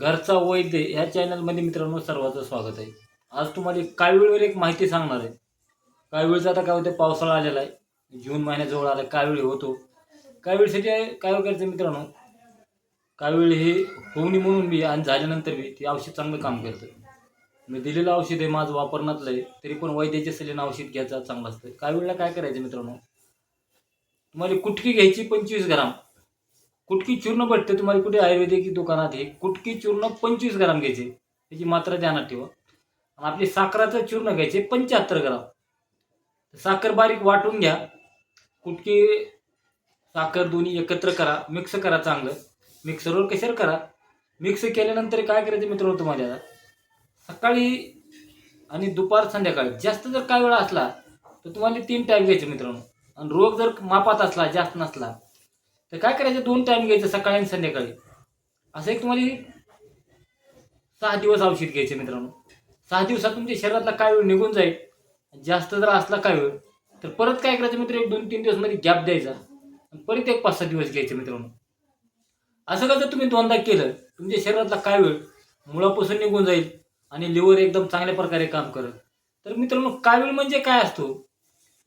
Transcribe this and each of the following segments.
घरचा वैद्य ह्या चॅनलमध्ये मित्रांनो सर्वांचं स्वागत आहे. आज तुम्हाला एक काळवीळवर एक माहिती सांगणार आहे. काळवीळचं आता काय होतं पावसाळा आलेला आहे. जून महिन्याजवळ आला काळवीळ होतो. काळवीळसाठी काय करायचं मित्रांनो काळवीळ हे होऊ म्हणून बी आणि झाल्यानंतर बी ते औषध चांगलं काम करतं. मी दिलेलं औषध आहे माझं वापरण्यातलं आहे तरी पण वैद्याचे सल्ल्यानं औषध घ्यायचं चांगलं असतं. काळवीळला काय करायचं मित्रांनो तुम्हाला कुटकी घ्यायची पंचवीस ग्राम कुटकी चूर्ण भेटते तुम्हाला कुठे आयुर्वेदिक दुकानात हे कुटकी चूर्ण पंचवीस ग्राम घ्यायचे. त्याची मात्रा ध्यानात ठेवा. आणि आपली साखराचं चूर्ण घ्यायचे पंच्याहत्तर ग्राम. साखर बारीक वाटून घ्या. कुटकी साखर दोन्ही एकत्र करा. मिक्स करा चांगलं. मिक्सरवर कशावर करा. मिक्स केल्यानंतर काय करायचं मित्रांनो तुम्हाला आता? सकाळी आणि दुपार संध्याकाळी. जास्त जर काय वेळा असला तर तुम्हाला तीन टाईम घ्यायचे मित्रांनो. आणि रोग जर मापात असला जास्त नसला तर काय करायचं? दोन टाईम घ्यायचं सकाळी आणि संध्याकाळी. असं एक तुम्हाला सहा दिवस औषध घ्यायचे मित्रांनो. सहा दिवसात तुमच्या शरीरातला काय वेळ निघून जाईल? जास्त जर असला काय वेळ तर परत काय करायचं मित्र? एक दोन तीन दिवसमध्ये गॅप द्यायचा. आणि परत एक पाच सहा दिवस घ्यायचे मित्रांनो. असं का जर तुम्ही दोनदा केलं तुमच्या शरीरातला काय वेळ मुळापासून निघून जाईल आणि लिव्हर एकदम चांगल्या प्रकारे काम करत. तर मित्रांनो काय वेळ म्हणजे काय असतो?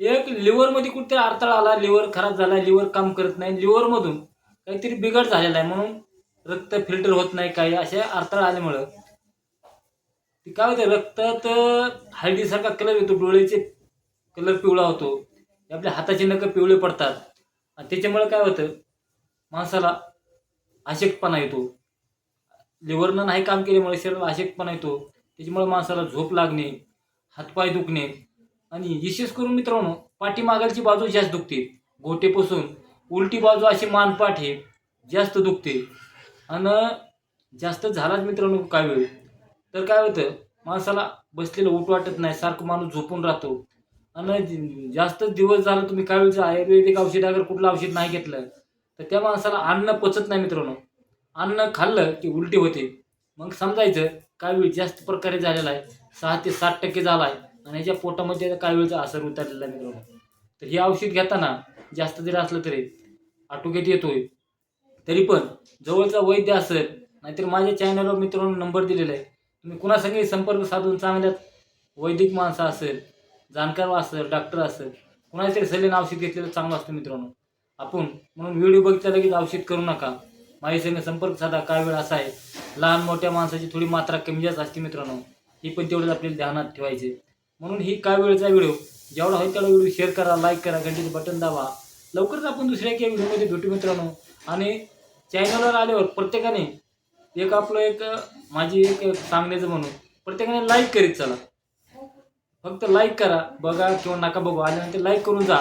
एक लिव्हरमध्ये कुठेतरी अडथळा आला लिव्हर खराब झाला लिव्हर काम करत नाही लिव्हरमधून काहीतरी बिघड झालेला आहे म्हणून रक्त फिल्टर होत नाही काही अशा अडथळा आल्यामुळं. ते काय होतं रक्तात हळदीसारखा कलर येतो डोळ्याचे कलर पिवळा होतो आपल्या हाताचे नख पिवळे पडतात. आणि त्याच्यामुळे काय होतं माणसाला अशक्तपणा येतो. लिव्हरनं नाही काम केल्यामुळे शरीराला अशक्तपणा येतो. त्याच्यामुळे माणसाला झोप लागणे हातपाय दुखणे आणि विशेष करून मित्रांनो पाठीमागालची बाजू जास्त दुखते. गोटेपासून उलटी बाजू अशी मानपाठ आहे जास्त दुखते. आणि जास्त झालाच मित्रांनो काय वेळ तर काय होतं माणसाला बसलेलं उठ वाटत नाही सारखं माणूस झोपून राहतो. आणि जास्त दिवस झाला तुम्ही काय वेळचं आयुर्वेदिक औषध अगर कुठलं औषध नाही घेतलं तर त्या माणसाला अन्न पचत नाही मित्रांनो. अन्न खाल्लं की उलटी होते. मग समजायचं काय वेळ जास्त प्रकारे झालेला आहे सहा ते सात टक्के झाला आहे. आणि याच्या पोटामध्ये काय वेळचा असर उतरलेला आहे मित्रांनो. तर हे औषध घेताना जास्त जरी असलं तरी आटोक्यात येतोय. तरी पण जवळचा वैद्य असेल नाहीतर माझ्या चॅनलवर मित्रांनो नंबर दिलेला आहे. तुम्ही कुणासंगही संपर्क साधून चांगल्यात वैदिक माणसं असेल जाणकार असेल डॉक्टर असेल कुणाच्या तरी सल्ल्यानं औषध घेतलेलं चांगलं असतं मित्रांनो. आपण म्हणून व्हिडिओ बघितल्या लगेच औषध करू नका. माझ्या संपर्क साधा. काय वेळ असा आहे लहान मोठ्या माणसाची थोडी मात्रा कमी जास्त असते मित्रांनो. ही पण तेवढंच आपल्याला ध्यानात ठेवायचे म्हणून ही काय वेळचा व्हिडिओ? जेवढा होईल तेवढा व्हिडिओ शेअर करा लाईक करा घंटेचं बटन दाबा. लवकरच आपण दुसऱ्या एका व्हिडिओमध्ये भेटू मित्रांनो. आणि चॅनलवर आल्यावर प्रत्येकाने एक आपलं एक माझी एक सांगण्याचं म्हणून प्रत्येकाने लाईक करीत चला. फक्त लाईक करा बघा किंवा नका बघू. आल्यानंतर लाईक करून जा.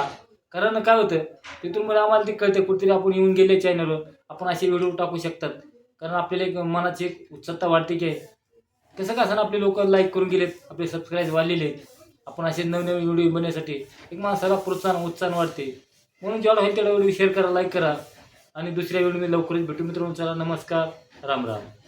कारण काय होतं? तिथून मला आम्हाला ते कळतं कुठेतरी आपण येऊन गेले चॅनलवर आपण असे व्हिडिओ टाकू शकतात. कारण आपल्याला एक मनाची एक उत्सुकता वाटते की तसं का असं आपले लोक लाईक करून गेलेत आपले सबस्क्राईब वाढलेले आहेत. आपण असे नवनवीन व्हिडिओ बनवण्यासाठी एक माणसाला प्रोत्साहन उत्साहन वाटते. म्हणून जेवढा होईल तेवढा व्हिडिओ शेअर करा लाईक करा. आणि दुसऱ्या व्हिडिओमध्ये लवकरच भेटू मित्रांनो. चला नमस्कार. राम राम.